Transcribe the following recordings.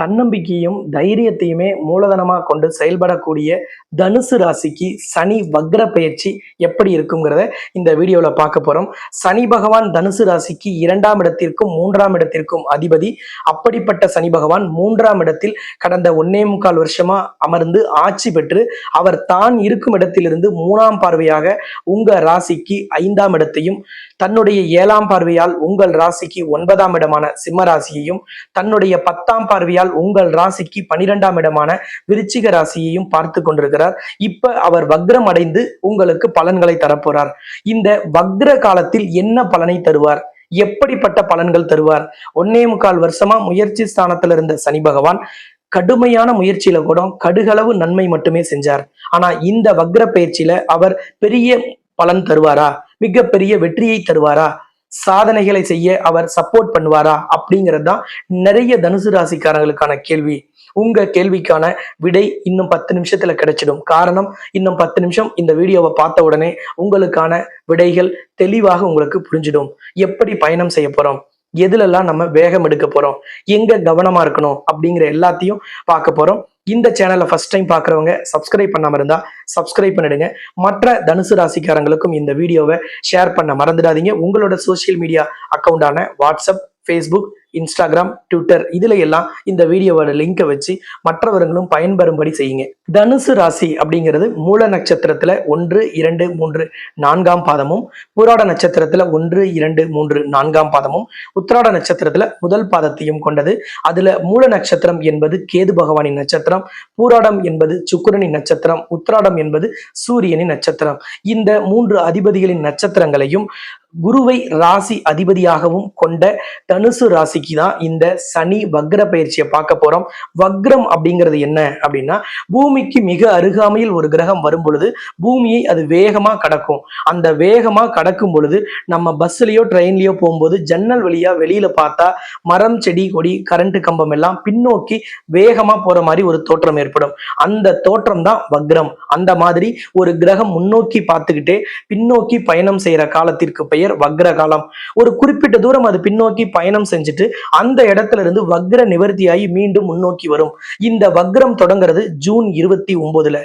தன்னம்பிக்கையும் தைரியத்தையுமே மூலதனமாக கொண்டு செயல்படக்கூடிய தனுசு ராசிக்கு சனி வக்ர பயிற்சி எப்படி இருக்குங்கிறத இந்த வீடியோவில் பார்க்க போகிறோம் சனி பகவான் தனுசு ராசிக்கு இரண்டாம் இடத்திற்கும் மூன்றாம் இடத்திற்கும் அதிபதி. அப்படிப்பட்ட சனி பகவான் மூன்றாம் இடத்தில் கடந்த ஒன்னே முக்கால் வருஷமா அமர்ந்து ஆட்சி பெற்று அவர் தான் இருக்கும் இடத்திலிருந்து மூணாம் பார்வையாக உங்க ராசிக்கு ஐந்தாம் இடத்தையும் தன்னுடைய ஏழாம் பார்வையால் உங்கள் ராசிக்கு ஒன்பதாம் இடமான சிம்ம ராசியையும் தன்னுடைய பத்தாம் பார்வையால் உங்கள் ராசிக்கு பனிரெண்டாம் இடமான விருச்சிக ராசியையும் பார்த்து கொண்டிருக்கிறார். இப்ப அவர் வக்ரம் அடைந்து உங்களுக்கு பலன்களை தரப்போறார். இந்த வக்ர காலத்தில் என்ன பலனை தருவார்? எப்படிப்பட்ட பலன்கள் தருவார்? ஒன்னே முக்கால் வருஷமா முயற்சி ஸ்தானத்துல இருந்த சனி பகவான் கடுமையான முயற்சியில கூட கடுகளவு நன்மை மட்டுமே செஞ்சார். ஆனா இந்த வக்ர பயிற்சியில அவர் பெரிய பலன் தருவாரா? மிகப்பெரிய வெற்றியை தருவாரா? சாதனைகளை செய்ய அவர் சப்போர்ட் பண்ணுவாரா? அப்படிங்கிறது தான் நிறைய தனுசு ராசிக்காரங்களுக்கான கேள்வி. உங்க கேள்விக்கான விடை இன்னும் பத்து நிமிஷத்துல கிடைச்சிடும். காரணம் இன்னும் பத்து நிமிஷம் இந்த வீடியோவை பார்த்த உடனே உங்களுக்கான விடைகள் தெளிவாக உங்களுக்கு புரிஞ்சிடும். எப்படி பயணம் செய்ய போறோம்? எதுலெல்லாம் நம்ம வேகம் எடுக்க போறோம்? எங்க கவனமா இருக்கணும்? அப்படிங்கிற எல்லாத்தையும் பார்க்க போறோம். இந்த சேனலை ஃபர்ஸ்ட் டைம் பார்க்குறவங்க சப்ஸ்கிரைப் பண்ணாமல் இருந்தால் சப்ஸ்கிரைப் பண்ணிடுங்க. மற்ற தனுசு ராசிக்காரங்களுக்கும் இந்த வீடியோவை ஷேர் பண்ண மறந்துடாதீங்க. உங்களோட சோஷியல் மீடியா அக்கௌண்டான வாட்ஸ்அப் ஃபேஸ்புக் இன்ஸ்டாகிராம் ட்விட்டர் இதுல எல்லாம் இந்த வீடியோவோட லிங்கை வச்சு மற்றவர்களும் பயன்பெறும்படி செய்யுங்க. தனுசு ராசி அப்படிங்கிறது மூல நட்சத்திரத்துல ஒன்று இரண்டு மூன்று நான்காம் பாதமும் பூராட நட்சத்திரத்துல ஒன்று இரண்டு மூன்று நான்காம் பாதமும் உத்திராட நட்சத்திரத்துல முதல் பாதத்தையும் கொண்டது. அதுல மூல நட்சத்திரம் என்பது கேது பகவானின் நட்சத்திரம் பூராடம் என்பது சுக்கரனின் நட்சத்திரம் உத்திராடம் என்பது சூரியனின் நட்சத்திரம். இந்த மூன்று அதிபதிகளின் நட்சத்திரங்களையும் குருவை ராசி அதிபதியாகவும் கொண்ட தனுசு ராசிக்கு தான் இந்த சனி வக்ர பயிற்சியை பார்க்க போறோம். வக்ரம் அப்படிங்கிறது என்ன அப்படின்னா பூமிக்கு மிக அருகாமையில் ஒரு கிரகம் வரும் பொழுது பூமியை அது வேகமா கடக்கும். அந்த வேகமா கடக்கும் பொழுது நம்ம பஸ்லயோ ட்ரெயின்லயோ போகும்போது ஜன்னல் வழியா வெளியில பார்த்தா மரம் செடி கொடி கரண்ட் கம்பம் எல்லாம் பின்னோக்கி வேகமா போற மாதிரி ஒரு தோற்றம் ஏற்படும். அந்த தோற்றம் தான் வக்ரம். அந்த மாதிரி ஒரு கிரகம் முன்னோக்கி பார்த்துக்கிட்டே பின்னோக்கி பயணம் செய்யற காலத்திற்கு பெயர் வக்ர காலம் ஒரு குறிப்பிட்ட தூரம் அது பின்னோக்கி பயணம் செஞ்சுட்டு அந்த இடத்துல இருந்து வக்ர நிவர்த்தியாகி மீண்டும் முன்னோக்கி வரும். இந்த வக்ரம் தொடங்குறது ஜூன் இருபத்தி ஒன்பதுல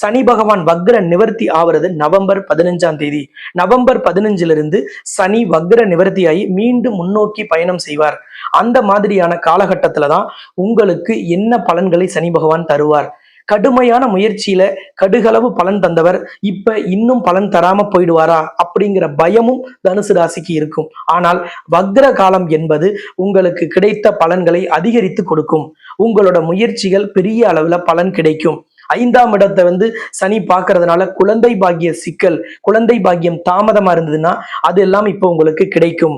சனி பகவான் வக்ர நிவர்த்தி ஆவறது நவம்பர் பதினஞ்சாம் தேதி. நவம்பர் பதினஞ்சுல இருந்து சனி வக்ர நிவர்த்தியாகி மீண்டும் முன்னோக்கி பயணம் செய்வார். அந்த மாதிரியான காலகட்டத்துல தான் உங்களுக்கு என்ன பலன்களை சனி பகவான் தருவார். கடுமையான முயற்சியில கடுகளவு பலன் தந்தவர். இப்ப இன்னும் பலன் தராம போயிடுவாரா? அப்படிங்கிற பயமும் தனுசு ராசிக்கு இருக்கும். ஆனால் வக்ர காலம் என்பது உங்களுக்கு கிடைத்த பலன்களை அதிகரித்து கொடுக்கும். உங்களோட முயற்சிகள் பெரிய அளவுல பலன் கிடைக்கும். ஐந்தாம் இடத்தை வந்து சனி பார்க்கறதுனால குழந்தை பாக்கிய சிக்கல் குழந்தை பாக்கியம் தாமதமா இருந்ததுன்னா அது எல்லாம் இப்போ உங்களுக்கு கிடைக்கும்.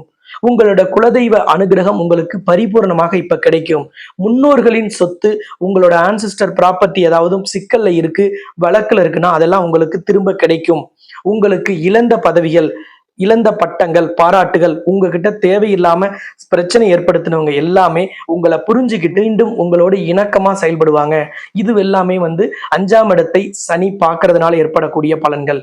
உங்களோட குலதெய்வ அனுகிரகம் உங்களுக்கு பரிபூர்ணமாக இப்ப கிடைக்கும். முன்னோர்களின் சொத்து உங்களோட ஆன்சிஸ்டர் ப்ராப்பர்ட்டி ஏதாவது சிக்கல்ல இருக்கு வழக்குல இருக்குன்னா அதெல்லாம் உங்களுக்கு திரும்ப கிடைக்கும். உங்களுக்கு இழந்த பதவிகள் இழந்த பட்டங்கள் பாராட்டுகள் உங்ககிட்ட தேவையில்லாம பிரச்சனை ஏற்படுத்தினவங்க எல்லாமே உங்களை புரிஞ்சுக்கிட்டு மீண்டும் உங்களோட இணக்கமா செயல்படுவாங்க. இது எல்லாமே வந்து அஞ்சாம் இடத்தை சனி பார்க்கறதுனால ஏற்படக்கூடிய பலன்கள்.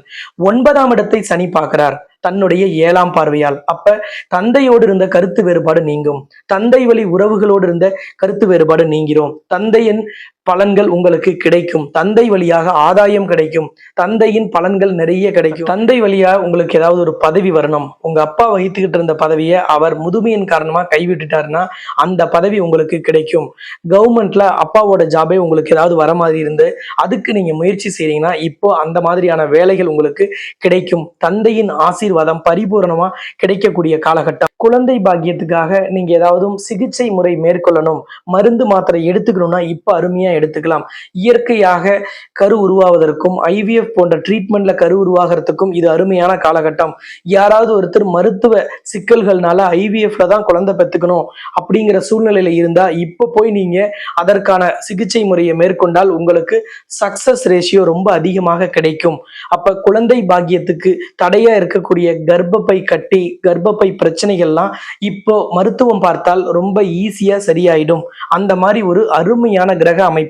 ஒன்பதாம் இடத்தை சனி பார்க்கிறார். தன்னுடைய ஏழாம் பார்வையால். அப்ப தந்தையோடு இருந்த கருத்து வேறுபாடு நீங்கும். தந்தை வழி உறவுகளோடு இருந்த கருத்து வேறுபாடு நீங்கிறோம் தந்தையின் பலன்கள் உங்களுக்கு கிடைக்கும். தந்தை வழியாக ஆதாயம் கிடைக்கும். தந்தையின் பலன்கள் நிறைய கிடைக்கும். தந்தை வழியா உங்களுக்கு ஏதாவது ஒரு பதவி வரணும். உங்க அப்பா வகித்துக்கிட்டு இருந்த பதவியை அவர் முதுமையின் காரணமா கைவிட்டுட்டாருன்னா அந்த பதவி உங்களுக்கு கிடைக்கும். கவர்மெண்ட்ல அப்பாவோட ஜாபே உங்களுக்கு ஏதாவது வர மாதிரி இருந்து அதுக்கு நீங்க முயற்சி செய்றீங்கன்னா இப்போ அந்த மாதிரியான வேலைகள் உங்களுக்கு கிடைக்கும். தந்தையின் ஆசீர்வாதம் பரிபூரணமா கிடைக்கக்கூடிய காலகட்டம். குழந்தை பாக்கியத்துக்காக நீங்க ஏதாவது சிகிச்சை முறை மேற்கொள்ளணும். மருந்து மாத்திரை எடுத்துக்கணும்னா இப்போ அருமையா எடுத்துக்கலாம். இயற்கையாக கரு உருவாவதற்கும் ஐவிஎஃப் போன்ற ட்ரீட்மெண்ட்ல கரு உருவாகிறதுக்கும் இது அருமையான காலகட்டம். யாராவது ஒருத்தர் மருத்துவ சிக்கல்கள்னால ஐவிஎஃப்ல தான் குழந்தை பெற்றுக்கணும் அப்படிங்கிற சூழ்நிலையில இருந்தா இப்ப போய் நீங்க அதற்கான சிகிச்சை முறையை மேற்கொண்டால் உங்களுக்கு சக்சஸ் ரேஷியோ ரொம்ப அதிகமாக கிடைக்கும். அப்ப குழந்தை பாக்கியத்துக்கு தடையா இருக்கக்கூடிய கர்ப்பப்பை கட்டி கர்ப்பப்பை பிரச்சனைகள்லாம் இப்போ மருத்துவம் பார்த்தால் ரொம்ப ஈஸியா சரியாயிடும். அந்த மாதிரி ஒரு அருமையான கிரக அமைப்பு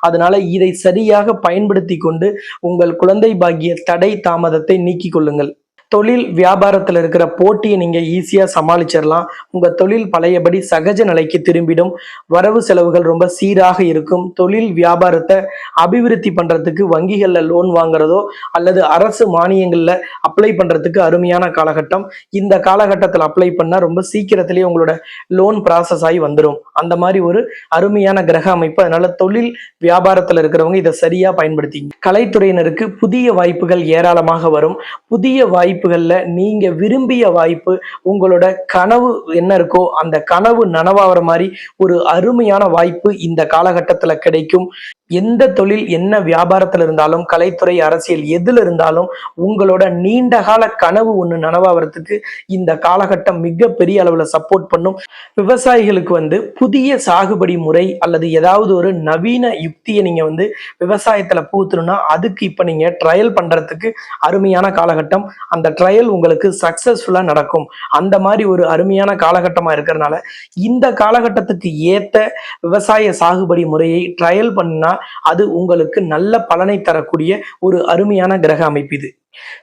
அதனால இதை சரியாக பயன்படுத்தி கொண்டு உங்கள் குழந்தை பாக்கிய தடை தாமதத்தை நீக்கிக் கொள்ளுங்கள். தொழில் வியாபாரத்தில் இருக்கிற போட்டியை நீங்கள் ஈஸியாக சமாளிச்சிடலாம் உங்கள் தொழில் பழையபடி சகஜ நிலைக்கு திரும்பிடும். வரவு செலவுகள் ரொம்ப சீராக இருக்கும். தொழில் வியாபாரத்தை அபிவிருத்தி பண்ணுறதுக்கு வங்கிகளில் லோன் வாங்குறதோ அல்லது அரசு மானியங்களில் அப்ளை பண்ணுறதுக்கு அருமையான காலகட்டம். இந்த காலகட்டத்தில் அப்ளை பண்ணால் ரொம்ப சீக்கிரத்திலேயே உங்களோட லோன் ப்ராசஸ் ஆகி வந்துடும் அந்த மாதிரி ஒரு அருமையான கிரக அமைப்பு. அதனால தொழில் வியாபாரத்தில் இருக்கிறவங்க இதை சரியாக பயன்படுத்திங்க. கலைத்துறையினருக்கு புதிய வாய்ப்புகள் ஏராளமாக வரும். புதிய வாய்ப்பு வாய்ப்புகள்ல நீங்க விரும்பிய வாய்ப்பு உங்களோட கனவு என்ன இருக்கோ அந்த கனவு நனவாகிற மாதிரி ஒரு அருமையான வாய்ப்பு இந்த காலகட்டத்துல கிடைக்கும். எந்த தொழில் என்ன வியாபாரத்துல இருந்தாலும் கலைத்துறை அரசியல் எதுல இருந்தாலும் உங்களோட நீண்ட கால கனவு ஒன்று நனவாகிறதுக்கு இந்த காலகட்டம் மிகப்பெரிய அளவில் சப்போர்ட் பண்ணும். விவசாயிகளுக்கு வந்து புதிய சாகுபடி முறை அல்லது ஏதாவது ஒரு நவீன யுக்தியை நீங்க வந்து விவசாயத்துல பூத்தணும்னா அதுக்கு இப்போ நீங்க ட்ரையல் பண்றதுக்கு அருமையான காலகட்டம். அந்த ட்ரையல் உங்களுக்கு சக்சஸ்ஃபுல்லா நடக்கும். அந்த மாதிரி ஒரு அருமையான காலகட்டமா இருக்கிறதுனால இந்த காலகட்டத்துக்கு ஏத்த விவசாய சாகுபடி முறையை ட்ரையல் பண்ணா அது உங்களுக்கு நல்ல பலனை தரக்கூடிய ஒரு அருமையான கிரக அமைப்பு இது.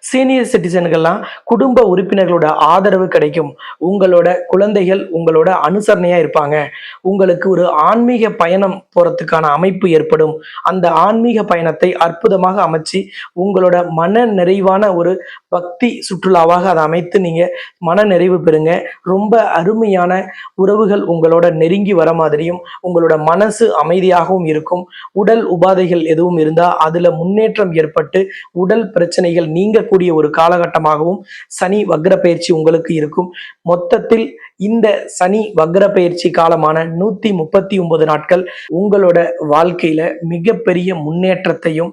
சீனியர் சிட்டிசன்கள்லாம் குடும்ப உறுப்பினர்களோட ஆதரவு கிடைக்கும். உங்களோட குழந்தைகள் உங்களோட அனுசரணையாக இருப்பாங்க. உங்களுக்கு ஒரு ஆன்மீக பயணம் போறதுக்கான அமைப்பு ஏற்படும். அந்த ஆன்மீக பயணத்தை அற்புதமாக அமைச்சு உங்களோட மன நிறைவான ஒரு பக்தி சுற்றுலாவாக அதை அமைத்து நீங்க மன நிறைவு பெறுங்க. ரொம்ப அருமையான உறவுகள் உங்களோட நெருங்கி வர மாதிரியும் உங்களோட மனசு அமைதியாகவும் இருக்கும். உடல் உபாதைகள் எதுவும் இருந்தால் அதில் முன்னேற்றம் ஏற்பட்டு உடல் பிரச்சனைகள் நீ நீங்கக்கூடிய ஒரு காலகட்டமாகவும் சனி வக்ர பயிற்சி உங்களுக்கு இருக்கும். மொத்தத்தில் இந்த சனி வக்ர பயிற்சி காலமான நூத்தி முப்பத்தி ஒன்பது நாட்கள் உங்களோட வாழ்க்கையில மிகப்பெரிய முன்னேற்றத்தையும்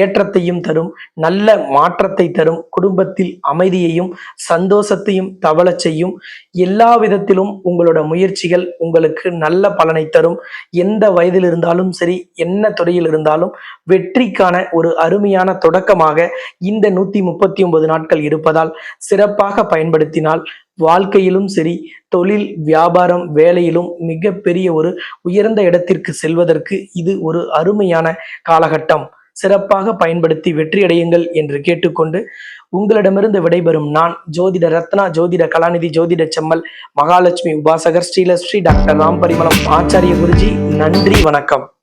ஏற்றத்தையும் தரும் நல்ல மாற்றத்தை தரும் குடும்பத்தில் அமைதியையும் சந்தோஷத்தையும் தவள செய்யும். எல்லா விதத்திலும் உங்களோட முயற்சிகள் உங்களுக்கு நல்ல பலனை தரும். எந்த வயதில் இருந்தாலும் சரி என்ன துறையில் இருந்தாலும் வெற்றிக்கான ஒரு அருமையான தொடக்கமாக இந்த நூத்தி முப்பத்தி ஒன்பது நாட்கள் இருப்பதால் சிறப்பாக பயன்படுத்தினால் வாழ்க்கையிலும் சரி தொழில் வியாபாரம் வேலையிலும் மிகப்பெரிய ஒரு உயர்ந்த இடத்திற்கு செல்வதற்கு இது ஒரு அருமையான காலகட்டம். சிறப்பாக பயன்படுத்தி வெற்றியடையுங்கள் என்று கேட்டுக்கொண்டு உங்களிடமிருந்து விடைபெறும் நான் ஜோதிட ரத்னா ஜோதிட கலாநிதி ஜோதிட செம்மல் மகாலட்சுமி உபாசகர் ஸ்ரீலஸ்ரீ டாக்டர் ராம் பரிமளம் ஆச்சாரிய குருஜி நன்றி வணக்கம்.